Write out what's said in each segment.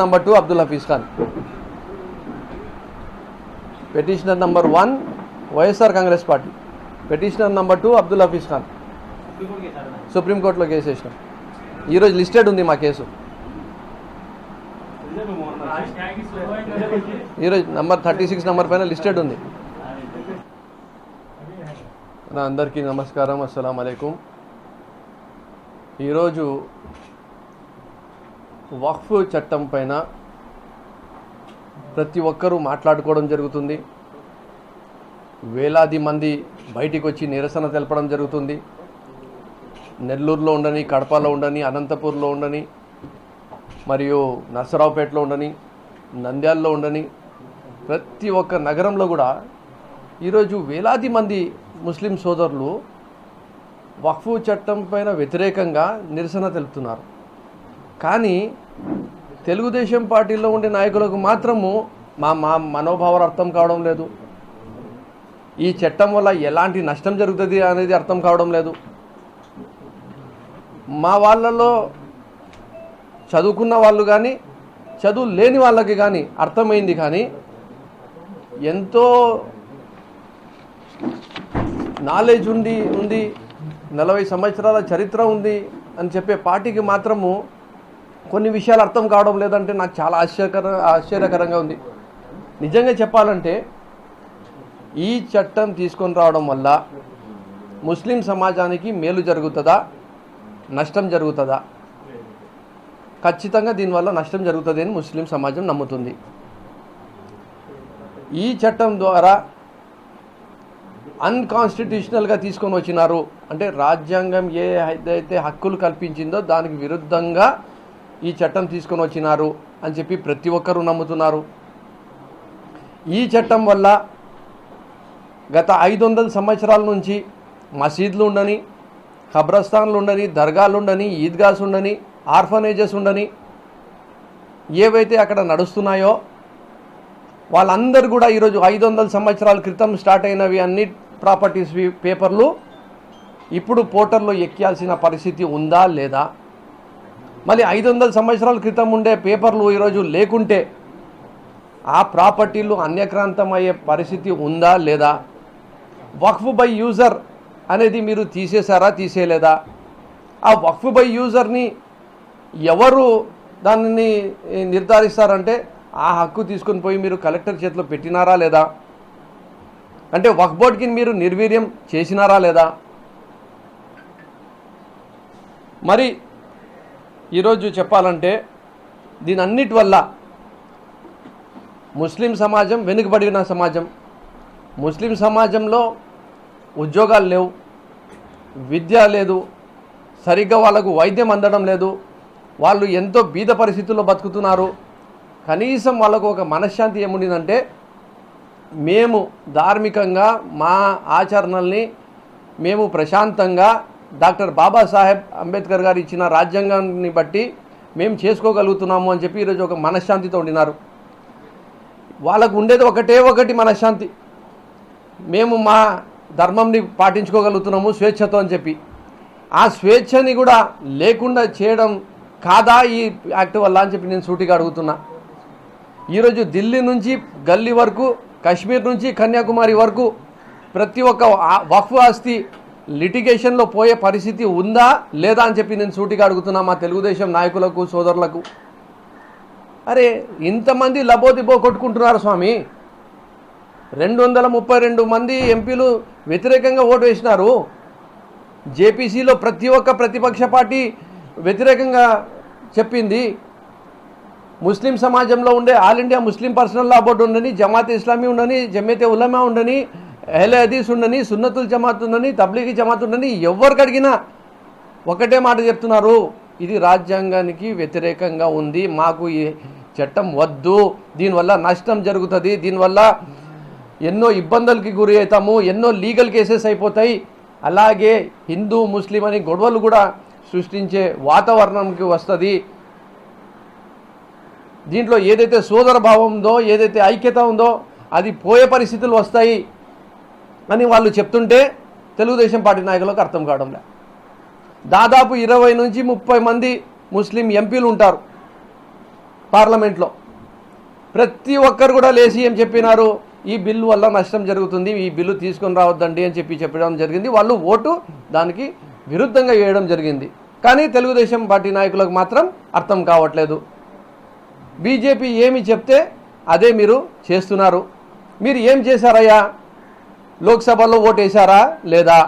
Number two Abdul Hafeez Khan petitioner number one YSR Congress party petitioner number two Abdul Hafeez Khan సుప్రీంకోర్టులో case వేసినాం ఈరోజు listed ఉంది మా case. ఈరోజు number thirty six number పైన listed ఉంది. నా అందరికీ నమస్కారం. అస్సలం అయికం ఈరోజు వక్ఫ్ చట్టం పైన ప్రతి ఒక్కరూ మాట్లాడుకోవడం జరుగుతుంది. వేలాది మంది బయటికి వచ్చి నిరసన తెలపడం జరుగుతుంది. నెల్లూరులో ఉండని కడపలో ఉండని అనంతపూర్లో ఉండని మరియు నర్సరావుపేటలో ఉండని నంద్యాలలో ఉండని ప్రతి ఒక్క నగరంలో కూడా ఈరోజు వేలాది మంది ముస్లిం సోదరులు వక్ఫ్ చట్టం పైన వ్యతిరేకంగా నిరసన తెలుపుతున్నారు. కానీ తెలుగుదేశం పార్టీలో ఉండే నాయకులకు మాత్రము మా మా మనోభావాలు అర్థం కావడం లేదు. ఈ చట్టం వల్ల ఎలాంటి నష్టం జరుగుతుంది అనేది అర్థం కావడం లేదు. మా వాళ్ళలో చదువుకున్న వాళ్ళు కానీ చదువు లేని వాళ్ళకి కానీ అర్థమైంది కానీ ఎంతో నాలెడ్జ్ ఉంది ఉంది నలభై సంవత్సరాల చరిత్ర ఉంది అని చెప్పే పార్టీకి మాత్రము కొన్ని విషయాలు అర్థం కావడం లేదంటే నాకు చాలా ఆశ్చర్యకర ఆశ్చర్యకరంగా ఉంది. నిజంగా చెప్పాలంటే ఈ చట్టం తీసుకొని రావడం వల్ల ముస్లిం సమాజానికి మేలు జరుగుతుందా? నష్టం జరుగుతుందా? ఖచ్చితంగా దీనివల్ల నష్టం జరుగుతుంది అని ముస్లిం సమాజం నమ్ముతుంది. ఈ చట్టం ద్వారా అన్కాన్స్టిట్యూషనల్గా తీసుకొని వచ్చినారు. అంటే రాజ్యాంగం ఏ అయితే హక్కులు కల్పించిందో దానికి విరుద్ధంగా ఈ చట్టం తీసుకొని వచ్చినారు అని చెప్పి ప్రతి ఒక్కరూ నమ్ముతున్నారు. ఈ చట్టం వల్ల గత ఐదు వందల సంవత్సరాల నుంచి మసీద్లు ఉండని ఖబ్రస్థాన్లు ఉండని దర్గాలు ఉండని ఈద్గాస్ ఉండని ఆర్ఫనేజెస్ ఉండని ఏవైతే అక్కడ నడుస్తున్నాయో వాళ్ళందరూ కూడా ఈరోజు ఐదు వందల సంవత్సరాల క్రితం స్టార్ట్ అయినవి అన్ని ప్రాపర్టీస్ పేపర్లు ఇప్పుడు పోర్టల్లో ఎక్కాల్సిన పరిస్థితి ఉందా లేదా? మళ్ళీ ఐదు వందల సంవత్సరాల క్రితం ఉండే పేపర్లు ఈరోజు లేకుంటే ఆ ప్రాపర్టీలు అన్యక్రాంతం అయ్యే పరిస్థితి ఉందా లేదా? వక్ఫ్ బై యూజర్ అనేది మీరు తీసేశారా తీసేయలేదా? ఆ వక్ఫ్ బై యూజర్ని ఎవరు దానిని నిర్ధారిస్తారంటే ఆ హక్కు తీసుకుని పోయి మీరు కలెక్టర్ చేతిలో పెట్టినారా లేదా? అంటే వక్ఫ్ బోర్డ్కి మీరు నిర్వీర్యం చేసినారా లేదా? మరి ఈరోజు చెప్పాలంటే దీని అన్నిటి వల్ల ముస్లిం సమాజం వెనుకబడిన సమాజం. ముస్లిం సమాజంలో ఉద్యోగాలు లేవు విద్య లేదు సరిగ్గా వాళ్ళకు వైద్యం అందడం లేదు వాళ్ళు ఎంతో బీద పరిస్థితుల్లో బతుకుతున్నారు. కనీసం వాళ్ళకు ఒక మనశ్శాంతి ఏముండిందంటే మేము ధార్మికంగా మా ఆచరణల్ని మేము ప్రశాంతంగా డాక్టర్ బాబాసాహెబ్ అంబేద్కర్ గారు ఇచ్చిన రాజ్యాంగాన్ని బట్టి మేము చేసుకోగలుగుతున్నాము అని చెప్పి ఈరోజు ఒక మనశ్శాంతితో ఉండినారు. వాళ్ళకు ఉండేది ఒకటే ఒకటి మనశ్శాంతి. మేము మా ధర్మంని పాటించుకోగలుగుతున్నాము స్వేచ్ఛతో అని చెప్పి. ఆ స్వేచ్ఛని కూడా లేకుండా చేయడం కాదా ఈ యాక్ట్ వల్ల అని చెప్పి నేను సూటిగా అడుగుతున్నా. ఈరోజు ఢిల్లీ నుంచి గల్లీ వరకు కాశ్మీర్ నుంచి కన్యాకుమారి వరకు ప్రతి ఒక్క ఆ- వక్ఫ్ ఆస్తి లిటిగేషన్లో పోయే పరిస్థితి ఉందా లేదా అని చెప్పి నేను సూటిగా అడుగుతున్నా మా తెలుగుదేశం నాయకులకు సోదరులకు. అరే ఇంతమంది లబోదిబో కొట్టుకుంటున్నారు స్వామి. రెండు వందల ముప్పై రెండు మంది ఎంపీలు వ్యతిరేకంగా ఓటు వేసినారు. జేపీసీలో ప్రతి ఒక్క ప్రతిపక్ష పార్టీ వ్యతిరేకంగా చెప్పింది. ముస్లిం సమాజంలో ఉండే all India Muslim personal law board ఉండని జమాత్ ఇస్లామీ ఉండని జమేతే ఉలమా ఉండని ఎహ్లే హదీస్ ఉండని సున్నతుల్ జమాత్ ఉండని తబ్లీగీ జమాత్ ఉండని ఎవరికి అడిగినా ఒకటే మాట చెప్తున్నారు. ఇది రాజ్యాంగానికి వ్యతిరేకంగా ఉంది. మాకు ఈ చట్టం వద్దు. దీనివల్ల నష్టం జరుగుతుంది. దీనివల్ల ఎన్నో ఇబ్బందులకి గురి అవుతాము. ఎన్నో లీగల్ కేసెస్ అయిపోతాయి. అలాగే హిందూ ముస్లిం అని గొడవలు కూడా సృష్టించే వాతావరణంకి వస్తుంది. దీంట్లో ఏదైతే సోదర భావం ఉందో ఏదైతే ఐక్యత ఉందో అది పోయే పరిస్థితులు వస్తాయి. అని వాళ్ళు చెప్తుంటే తెలుగుదేశం పార్టీ నాయకులకు అర్థం కావడం లే దాదాపు ఇరవై నుంచి ముప్పై మంది ముస్లిం ఎంపీలు ఉంటారు పార్లమెంట్లో. ప్రతి ఒక్కరు కూడా లేచి ఏం చెప్పినారు? ఈ బిల్లు వల్ల నష్టం జరుగుతుంది ఈ బిల్లు తీసుకొని రావద్దండి అని చెప్పి చెప్పడం జరిగింది. వాళ్ళు ఓటు దానికి విరుద్ధంగా వేయడం జరిగింది. కానీ తెలుగుదేశం పార్టీ నాయకులకు మాత్రం అర్థం కావట్లేదు. బీజేపీ ఏమి చెప్తే అదే మీరు చేస్తున్నారు. మీరు ఏం చేశారయ్యా? లోక్సభలో ఓటేశారా లేదా?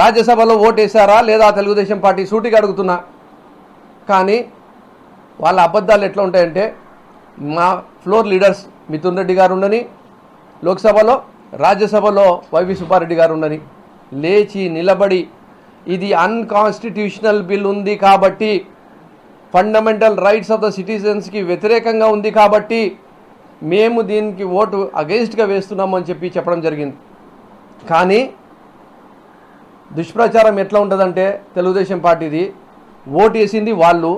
రాజ్యసభలో ఓటేశారా లేదా? తెలుగుదేశం పార్టీ సూటిగా అడుగుతున్నా. కానీ వాళ్ళ అబద్ధాలు ఎట్లా ఉంటాయంటే మా ఫ్లోర్ లీడర్స్ మిథున్ రెడ్డి గారు ఉండని లోక్సభలో రాజ్యసభలో వైవి సుబ్బారెడ్డి గారు ఉండని లేచి నిలబడి ఇది అన్కాన్స్టిట్యూషనల్ బిల్ ఉంది కాబట్టి ఫండమెంటల్ రైట్స్ ఆఫ్ ద సిటిజన్స్కి వ్యతిరేకంగా ఉంది కాబట్టి మేము దీనికి ఓటు అగెయిన్స్ట్గా వేస్తున్నాము అని చెప్పి చెప్పడం జరిగింది. కానీ దుష్ప్రచారం ఎట్లా ఉంటుందంటే తెలుగుదేశం పార్టీది ఓటు వేసింది వాళ్ళు.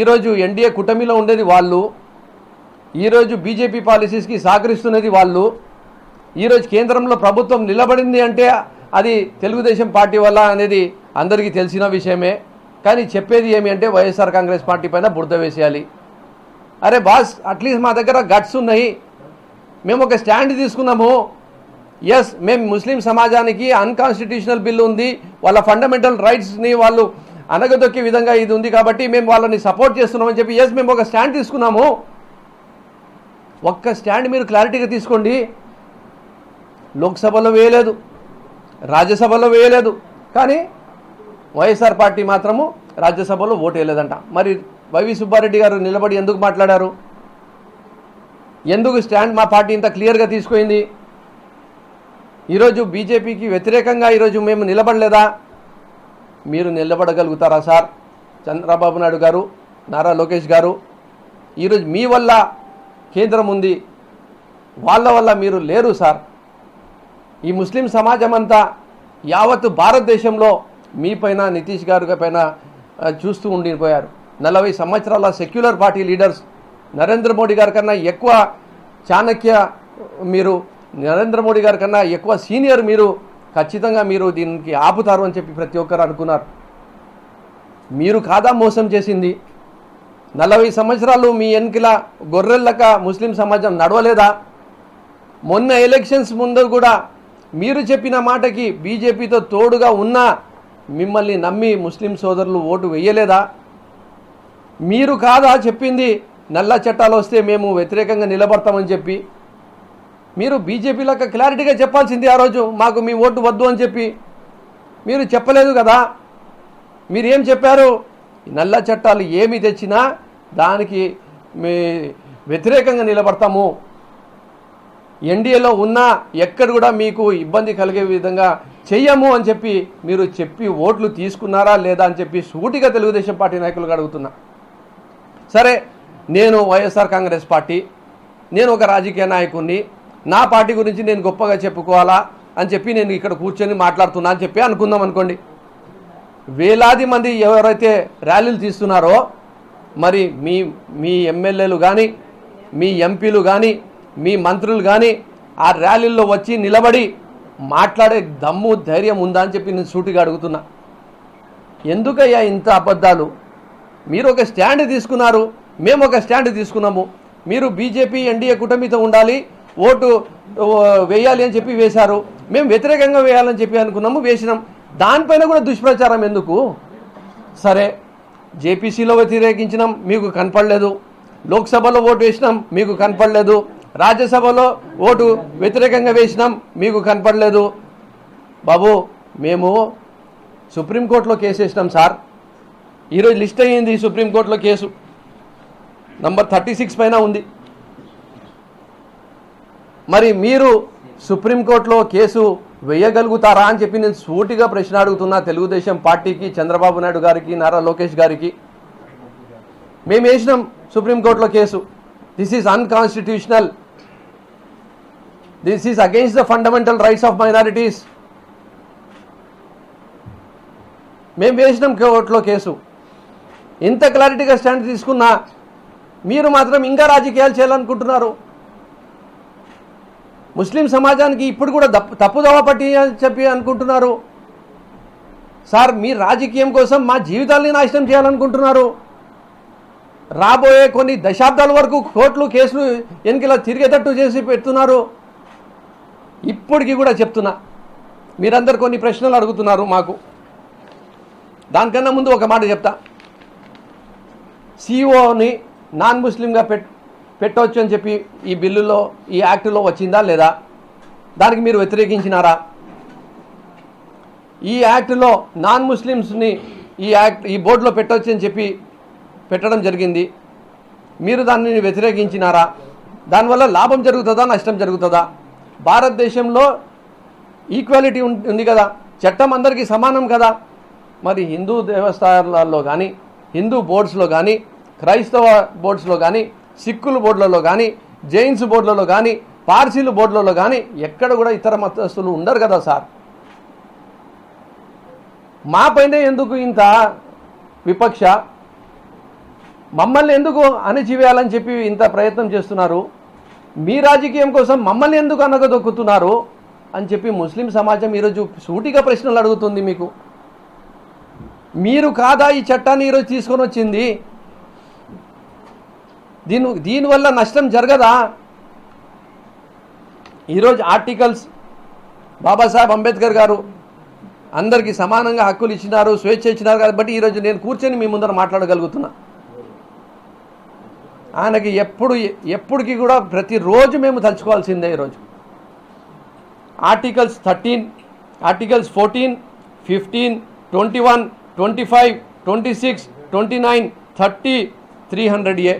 ఈరోజు ఎన్డీఏ కూటమిలో ఉండేది వాళ్ళు. ఈరోజు బీజేపీ పాలసీస్కి సహకరిస్తున్నది వాళ్ళు. ఈరోజు కేంద్రంలో ప్రభుత్వం నిలబడింది అంటే అది తెలుగుదేశం పార్టీ వల్ల అనేది అందరికీ తెలిసిన విషయమే. కానీ చెప్పేది ఏమి అంటే వైఎస్ఆర్ కాంగ్రెస్ పార్టీ పైన బురద వేసేయాలి. అరే బాస్ అట్లీస్ట్ మా దగ్గర గట్స్ ఉన్నాయి. మేము ఒక స్టాండ్ తీసుకున్నాము. ఎస్ మేము ముస్లిం సమాజానికి అన్కాన్స్టిట్యూషనల్ బిల్ ఉంది. వాళ్ళ ఫండమెంటల్ రైట్స్ని వాళ్ళు అనగదొక్కే విధంగా ఇది ఉంది కాబట్టి మేము వాళ్ళని సపోర్ట్ చేస్తున్నామని చెప్పి ఎస్ మేము ఒక స్టాండ్ తీసుకున్నాము. ఒక్క స్టాండ్ మీరు క్లారిటీగా తీసుకోండి. లోక్సభలో వేయలేదు. రాజ్యసభలో వేయలేదు. కానీ వైఎస్ఆర్ పార్టీ మాత్రము రాజ్యసభలో ఓటు వేయలేదంట. మరి వైవి సుబ్బారెడ్డి గారు నిలబడి ఎందుకు మాట్లాడారు? ఎందుకు స్టాండ్ మా పార్టీ ఇంత క్లియర్గా తీసుకుంది ఈరోజు బీజేపీకి వ్యతిరేకంగా ఈరోజు మేము నిలబడలేదా? మీరు నిలబడగలుగుతారా సార్? చంద్రబాబు నాయుడు గారు నారా లోకేష్ గారు ఈరోజు మీ వల్ల కేంద్రం ఉంది. వాళ్ళ వల్ల మీరు లేరు సార్. ఈ ముస్లిం సమాజం అంతా యావత్ భారతదేశంలో మీ పైన నితీష్ గారి పైన చూస్తూ ఉండిపోయారు. నలభై సంవత్సరాల secular party leaders Narendra Modi గారి కన్నా ఎక్కువ చాణక్య మీరు నరేంద్ర మోడీ గారి కన్నా ఎక్కువ సీనియర్ మీరు ఖచ్చితంగా మీరు దీనికి ఆపుతారు అని చెప్పి ప్రతి ఒక్కరు అనుకున్నారు. మీరు కాదా మోసం చేసింది? నలభై సంవత్సరాలు మీ ఎన్నికల గొర్రెల్లక ముస్లిం సమాజం నడవలేదా? మొన్న ఎలక్షన్స్ ముందు కూడా మీరు చెప్పిన మాటకి బీజేపీతో తోడుగా ఉన్నా మిమ్మల్ని నమ్మి ముస్లిం సోదరులు ఓటు వేయలేదా? మీరు కాదా చెప్పింది నల్ల చట్టాలు వస్తే మేము వ్యతిరేకంగా నిలబడతామని చెప్పి. మీరు బీజేపీలకు క్లారిటీగా చెప్పాల్సింది ఆ రోజు మాకు మీ ఓటు వద్దు అని చెప్పి. మీరు చెప్పలేదు కదా. మీరు ఏం చెప్పారు నల్ల చట్టాలు ఏమి తెచ్చినా దానికి మీ వ్యతిరేకంగా నిలబడతాము. ఎన్డీఏలో ఉన్నా ఎక్కడ కూడా మీకు ఇబ్బంది కలిగే విధంగా చెయ్యము అని చెప్పి మీరు చెప్పి ఓట్లు తీసుకున్నారా లేదా అని చెప్పి సూటిగా తెలుగుదేశం పార్టీ నాయకులుగా అడుగుతున్నా. సరే నేను వైఎస్ఆర్ కాంగ్రెస్ పార్టీ నేను ఒక రాజకీయ నాయకుడిని నా పార్టీ గురించి నేను గొప్పగా చెప్పుకోవాలా అని చెప్పి నేను ఇక్కడ కూర్చొని మాట్లాడుతున్నా అని చెప్పి అనుకుందాం అనుకోండి. వేలాది మంది ఎవరైతే ర్యాలీలు తీస్తున్నారో మరి మీ మీ ఎమ్మెల్యేలు కానీ మీ ఎంపీలు కానీ మీ మంత్రులు కానీ ఆ ర్యాలీల్లో వచ్చి నిలబడి మాట్లాడే దమ్ము ధైర్యం ఉందా అని చెప్పి నేను సూటిగా అడుగుతున్నా. ఎందుకయ్యా ఇంత అబద్ధాలు? మీరు ఒక స్టాండ్ తీసుకున్నారు మేము ఒక స్టాండ్ తీసుకున్నాము. మీరు బీజేపీ ఎన్డీఏ కూటమితో ఉండాలి ఓటు వేయాలి అని చెప్పి వేశారు. మేము వ్యతిరేకంగా వేయాలని చెప్పి అనుకున్నాము వేసినాం. దానిపైన కూడా దుష్ప్రచారం ఎందుకు? సరే జేపీసీలో వ్యతిరేకించినాం మీకు కనపడలేదు. లోక్సభలో ఓటు వేసినాం మీకు కనపడలేదు. రాజ్యసభలో ఓటు వ్యతిరేకంగా వేసినాం మీకు కనపడలేదు. బాబు మేము సుప్రీంకోర్టులో కేసు వేసినాం సార్. ఈరోజు లిస్ట్ అయ్యింది సుప్రీంకోర్టులో కేసు. నంబర్ థర్టీ సిక్స్ పైన ఉంది. మరి మీరు సుప్రీంకోర్టులో కేసు వేయగలుగుతారా అని చెప్పి నేను సూటిగా ప్రశ్న అడుగుతున్నా తెలుగుదేశం పార్టీకి చంద్రబాబు నాయుడు గారికి నారా లోకేష్ గారికి. మేము వేసినాం సుప్రీంకోర్టులో case. This is unconstitutional this is against the fundamental rights of minorities మేము వేసినాం కోర్టులో కేసు. ఎంత క్లారిటీగా స్టాండ్ తీసుకున్నా మీరు మాత్రం ఇంకా రాజకీయాలు చేయాలనుకుంటున్నారు. ముస్లిం సమాజానికి ఇప్పుడు కూడా దప్పు తప్పుదోవ పట్టి అని చెప్పి అనుకుంటున్నారు. సార్ మీ రాజకీయం కోసం మా జీవితాల్ని నాశనం చేయాలనుకుంటున్నారు. రాబోయే కొన్ని దశాబ్దాల వరకు కోర్టులు కేసులు ఎన్నికల తిరిగేటట్టు చేసి పెడుతున్నారు. ఇప్పటికీ కూడా చెప్తున్నా మీరందరు కొన్ని ప్రశ్నలు అడుగుతున్నారు మాకు. దానికన్నా ముందు ఒక మాట చెప్తా. సిఇఓని నాన్ ముస్లింగా పెట్ పెట్టవచ్చు అని చెప్పి ఈ బిల్లులో ఈ యాక్టులో వచ్చిందా లేదా? దానికి మీరు వ్యతిరేకించినారా? ఈ యాక్ట్లో నాన్ ముస్లిమ్స్ని ఈ యాక్ట్ ఈ బోర్డులో పెట్టవచ్చు అని చెప్పి పెట్టడం జరిగింది. మీరు దాన్ని వ్యతిరేకించినారా? దానివల్ల లాభం జరుగుతుందా నష్టం జరుగుతుందా? భారతదేశంలో ఈక్వాలిటీ ఉంది కదా. చట్టం అందరికీ సమానం కదా. మరి హిందూ దేవస్థానాల్లో కానీ హిందూ బోర్డ్స్లో కానీ క్రైస్తవ బోర్డ్స్లో కానీ సిక్కులు బోర్డులలో కానీ జైన్స్ బోర్డులలో కానీ పార్సీలు బోర్డులలో కానీ ఎక్కడ కూడా ఇతర మతస్థులు ఉండరు కదా సార్. మా పైన ఎందుకు ఇంత విపక్ష? మమ్మల్ని ఎందుకు అణచివేయాలని చెప్పి ఇంత ప్రయత్నం చేస్తున్నారు? మీ రాజకీయం కోసం మమ్మల్ని ఎందుకు అనగదొక్కుతున్నారు అని చెప్పి ముస్లిం సమాజం ఈరోజు సూటిగా ప్రశ్నలు అడుగుతుంది మీకు. మీరు కాదా ఈ చట్టాన్ని ఈరోజు తీసుకొని వచ్చింది? దీని దీనివల్ల నష్టం జరగదా? ఈరోజు ఆర్టికల్స్ బాబాసాహెబ్ అంబేద్కర్ గారు అందరికీ సమానంగా హక్కులు ఇచ్చినారు స్వేచ్ఛ ఇచ్చినారు కాబట్టి ఈరోజు నేను కూర్చొని మీ ముందర మాట్లాడగలుగుతున్నా. ఆయనకి ఎప్పుడు ఎప్పటికీ కూడా ప్రతిరోజు మేము తలుచుకోవాల్సిందే ఈరోజు. Articles thirteen articles fourteen fifteen twenty one twenty five twenty six twenty nine thirty three hundred A.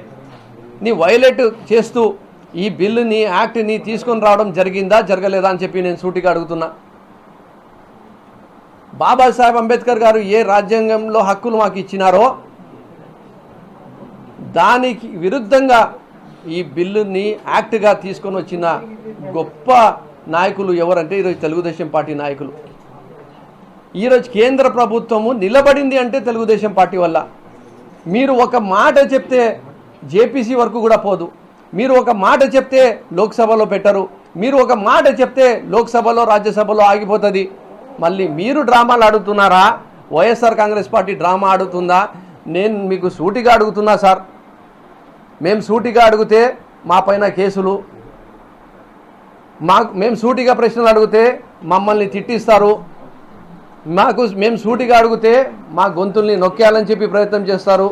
ని వైలేట్ చేస్తూ ఈ బిల్లుని యాక్ట్ని తీసుకొని రావడం జరిగిందా జరగలేదా అని చెప్పి నేను సూటిగా అడుగుతున్నా. బాబాసాహెబ్ అంబేద్కర్ గారు ఏ రాజ్యాంగంలో హక్కులు మాకు ఇచ్చినారో దానికి విరుద్ధంగా ఈ బిల్లుని యాక్ట్గా తీసుకొని వచ్చిన గొప్ప నాయకులు ఎవరంటే ఈరోజు తెలుగుదేశం పార్టీ నాయకులు. ఈరోజు కేంద్ర ప్రభుత్వము నిలబడింది అంటే తెలుగుదేశం పార్టీ వల్ల. మీరు ఒక మాట చెప్తే జేపీసీ వరకు కూడా పోదు. మీరు ఒక మాట చెప్తే లోక్సభలో పెట్టరు. మీరు ఒక మాట చెప్తే లోక్సభలో రాజ్యసభలో ఆగిపోతుంది. మళ్ళీ మీరు డ్రామాలు ఆడుతున్నారా? వైఎస్ఆర్ కాంగ్రెస్ పార్టీ డ్రామా ఆడుతుందా? నేను మీకు సూటిగా అడుగుతున్నా సార్. మేము సూటిగా అడిగితే మా పైన కేసులు. మా మేము సూటిగా ప్రశ్నలు అడిగితే మమ్మల్ని తిట్టిస్తారు. మాకు మేము సూటిగా అడిగితే మా గొంతుల్ని నొక్కేయాలని చెప్పి ప్రయత్నం చేస్తారు.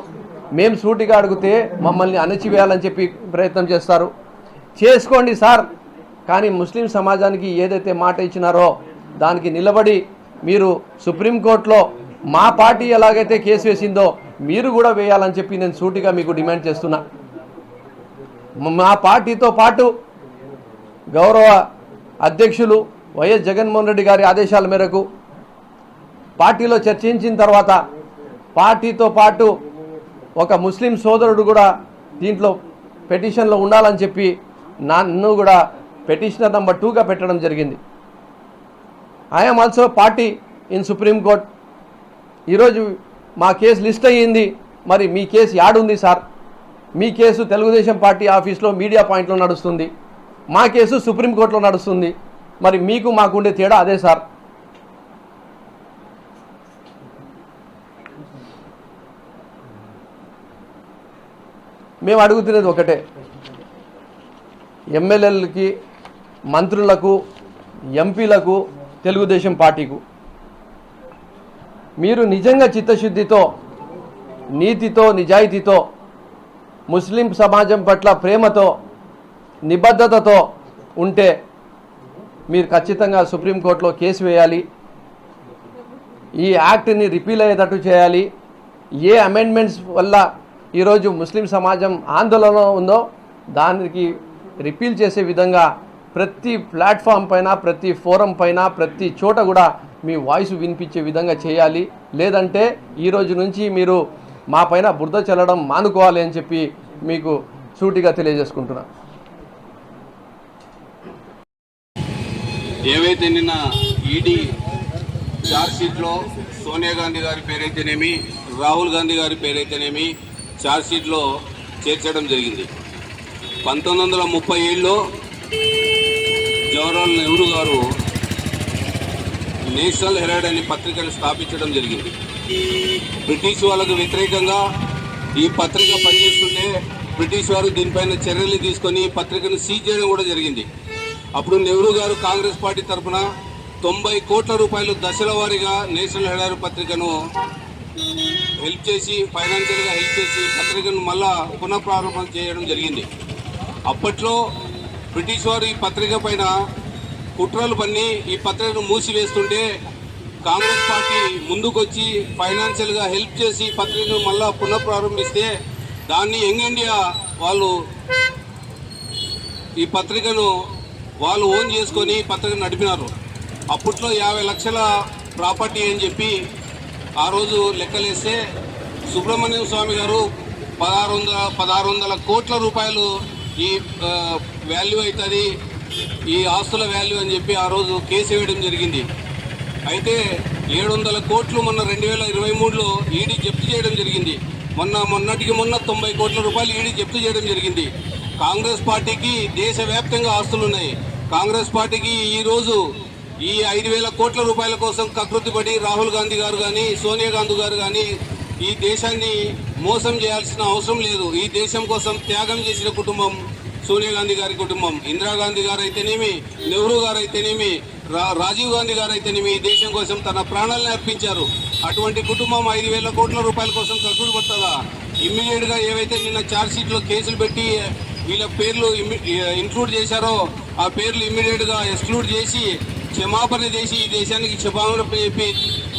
మేము సూటిగా అడిగితే మమ్మల్ని అణచివేయాలని చెప్పి ప్రయత్నం చేస్తారు. చేసుకోండి సార్ కానీ ముస్లిం సమాజానికి ఏదైతే మాట ఇచ్చినారో దానికి నిలబడి మీరు సుప్రీంకోర్టులో మా పార్టీ ఎలాగైతే కేసు వేసిందో మీరు కూడా వేయాలని చెప్పి నేను సూటిగా మీకు డిమాండ్ చేస్తున్నా. మా పార్టీతో పాటు గౌరవ అధ్యక్షులు వైఎస్ జగన్మోహన్ రెడ్డి గారి ఆదేశాల మేరకు పార్టీలో చర్చించిన తర్వాత పార్టీతో పాటు ఒక ముస్లిం సోదరుడు కూడా దీంట్లో పెటిషన్లో ఉండాలని చెప్పి నన్ను కూడా పెటిషనర్ నెంబర్ టూగా పెట్టడం జరిగింది. I'm also party in supreme court ఈరోజు మా కేసు లిస్ట్ అయ్యింది. మరి మీ కేసు యాడుంది సార్? మీ కేసు తెలుగుదేశం పార్టీ ఆఫీస్లో మీడియా పాయింట్లో నడుస్తుంది. మా కేసు సుప్రీంకోర్టులో నడుస్తుంది. మరి మీకు మాకుండే తేడా అదే సార్? మేము అడుగుతున్నది ఒకటే. ఎమ్మెల్యేలకి మంత్రులకు ఎంపీలకు తెలుగుదేశం పార్టీకు. మీరు నిజంగా చిత్తశుద్ధితో నీతితో నిజాయితీతో ముస్లిం సమాజం పట్ల ప్రేమతో నిబద్ధతతో ఉంటే మీరు ఖచ్చితంగా సుప్రీంకోర్టులో కేసు వేయాలి. ఈ యాక్ట్ని రిపీల్ అయ్యేటట్టు చేయాలి. ఏ అమెండ్మెంట్స్ వల్ల ఈరోజు ముస్లిం సమాజం ఆందోళన ఉందో దానికి రిపీల్ చేసే విధంగా ప్రతి ప్లాట్ఫామ్ పైన ప్రతి ఫోరం పైన ప్రతి చోట కూడా మీ వాయిస్ వినిపించే విధంగా చేయాలి. లేదంటే ఈ రోజు నుంచి మీరు మా పైన బురద చల్లడం మానుకోవాలి అని చెప్పి మీకు సూటిగా తెలియజేసుకుంటున్నా. ఏవైతే నిన్న ఈడీ ఛార్జ్ షీట్లో సోనియా గాంధీ గారి పేరైతేనేమి రాహుల్ గాంధీ గారి పేరైతేనేమి చార్జ్షీట్లో చేర్చడం జరిగింది. పంతొమ్మిది వందల ముప్పై ఏడులో జవహర్లాల్ నెహ్రూ గారు నేషనల్ హెరాల్డ్ అనే పత్రికను స్థాపించడం జరిగింది. బ్రిటిష్ వాళ్ళకు వ్యతిరేకంగా ఈ పత్రిక పనిచేస్తుంటే బ్రిటిష్ వారు దీనిపైన చర్యలు తీసుకొని పత్రికను సీజ్ చేయడం కూడా జరిగింది. అప్పుడు నెహ్రూ గారు కాంగ్రెస్ పార్టీ తరఫున తొంభై కోట్ల రూపాయలు దశల వారీగా నేషనల్ హెరాల్డ్ పత్రికను హెల్ప్ చేసి ఫైనాన్షియల్గా హెల్ప్ చేసి పత్రికను మళ్ళా పునఃప్రారంభం చేయడం జరిగింది. అప్పట్లో బ్రిటిష్ వారు ఈ పత్రిక పైన కుట్రలు పన్ని ఈ పత్రికను మూసివేస్తుంటే కాంగ్రెస్ పార్టీ ముందుకొచ్చి ఫైనాన్షియల్గా హెల్ప్ చేసి పత్రికను మళ్ళా పునఃప్రారంభిస్తే దాన్ని యంగ్ ఇండియా వాళ్ళు ఈ పత్రికను వాళ్ళు ఓన్ చేసుకొని పత్రికను నడిపినారు. అప్పట్లో యాభై లక్షల ప్రాపర్టీ అని చెప్పి ఆ రోజు లెక్కలేస్తే సుబ్రహ్మణ్యం స్వామి గారు పదహారు వందల పదహారు వందల కోట్ల రూపాయలు ఈ వాల్యూ అవుతుంది ఈ ఆస్తుల వాల్యూ అని చెప్పి ఆ రోజు కేసు వేయడం జరిగింది. అయితే ఏడు వందల కోట్లు మొన్న రెండు వేల ఇరవై మూడులో ఈడీ జప్తు చేయడం జరిగింది. మొన్న మొన్నటికి మొన్న తొంభై కోట్ల రూపాయలు ఈడీ జప్తు చేయడం జరిగింది. కాంగ్రెస్ పార్టీకి దేశవ్యాప్తంగా ఆస్తులు ఉన్నాయి కాంగ్రెస్ పార్టీకి ఈరోజు ఈ ఐదు వేల కోట్ల రూపాయల కోసం కకృతిపడి రాహుల్ గాంధీ గారు కానీ సోనియా గాంధీ గారు కానీ ఈ దేశాన్ని మోసం చేయాల్సిన అవసరం లేదు. ఈ దేశం కోసం త్యాగం చేసిన కుటుంబం సోనియా గాంధీ గారి కుటుంబం. ఇందిరాగాంధీ గారు అయితేనేమి నెహ్రూ గారు అయితేనేమి రా రాజీవ్ గాంధీ గారు అయితేనేమి ఈ దేశం కోసం తన ప్రాణాలను అర్పించారు. అటువంటి కుటుంబం ఐదు వేల కోట్ల రూపాయల కోసం కక్కుడు పడుతుందా? ఇమ్మీడియట్గా ఏవైతే నిన్న ఛార్జ్షీట్లో కేసులు పెట్టి వీళ్ళ పేర్లు ఇంక్లూడ్ చేశారో ఆ పేర్లు ఇమ్మీడియట్గా ఎక్స్క్లూడ్ చేసి క్షమాపణ చేసి ఈ దేశానికి క్షమాపణ చెప్పి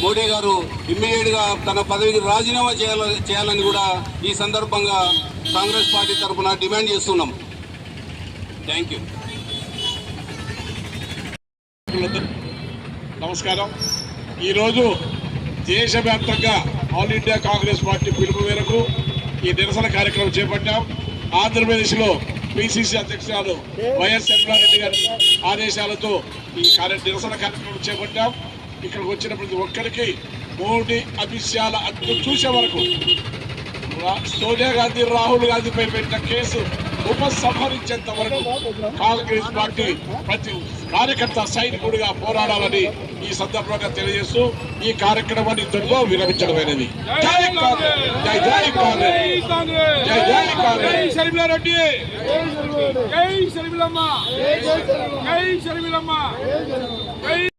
మోడీ గారు ఇమ్మీడియట్గా తన పదవికి రాజీనామా చేయాల చేయాలని కూడా ఈ సందర్భంగా కాంగ్రెస్ పార్టీ తరఫున డిమాండ్ చేస్తున్నాం. థ్యాంక్ యూ నమస్కారం. ఈరోజు దేశవ్యాప్తంగా ఆల్ ఇండియా కాంగ్రెస్ పార్టీ పిలుపు మేరకు ఈ నిరసన కార్యక్రమం చేపట్టాం. ఆంధ్రప్రదేశ్లో పిసిసి అధ్యక్షురాలు వైఎస్ చంద్రారెడ్డి గారి ఆదేశాలతో ఈ కార్య నిరసన కార్యక్రమం చేపట్టాం. ఇక్కడికి వచ్చిన ప్రతి ఒక్కరికి మోడీ అమిత్ షాల అడ్డు చూసే వరకు సోనియా గాంధీ రాహుల్ గాంధీపై పెట్టిన కేసు ఉపసంహరించేంత వరకు కాంగ్రెస్ పార్టీ ప్రతి కార్యకర్త సైనికుడిగా పోరాడాలని ఈ సందర్భంగా తెలియజేస్తూ ఈ కార్యక్రమాన్ని ఇంతటితో విరమించడమైనది. జై కాంగ్రెస్! జై జై కాంగ్రెస్! జై జై కాంగ్రెస్! షర్మిలారెడ్డి జై షర్మిలమ్మ జై షర్మిలమ్మ జై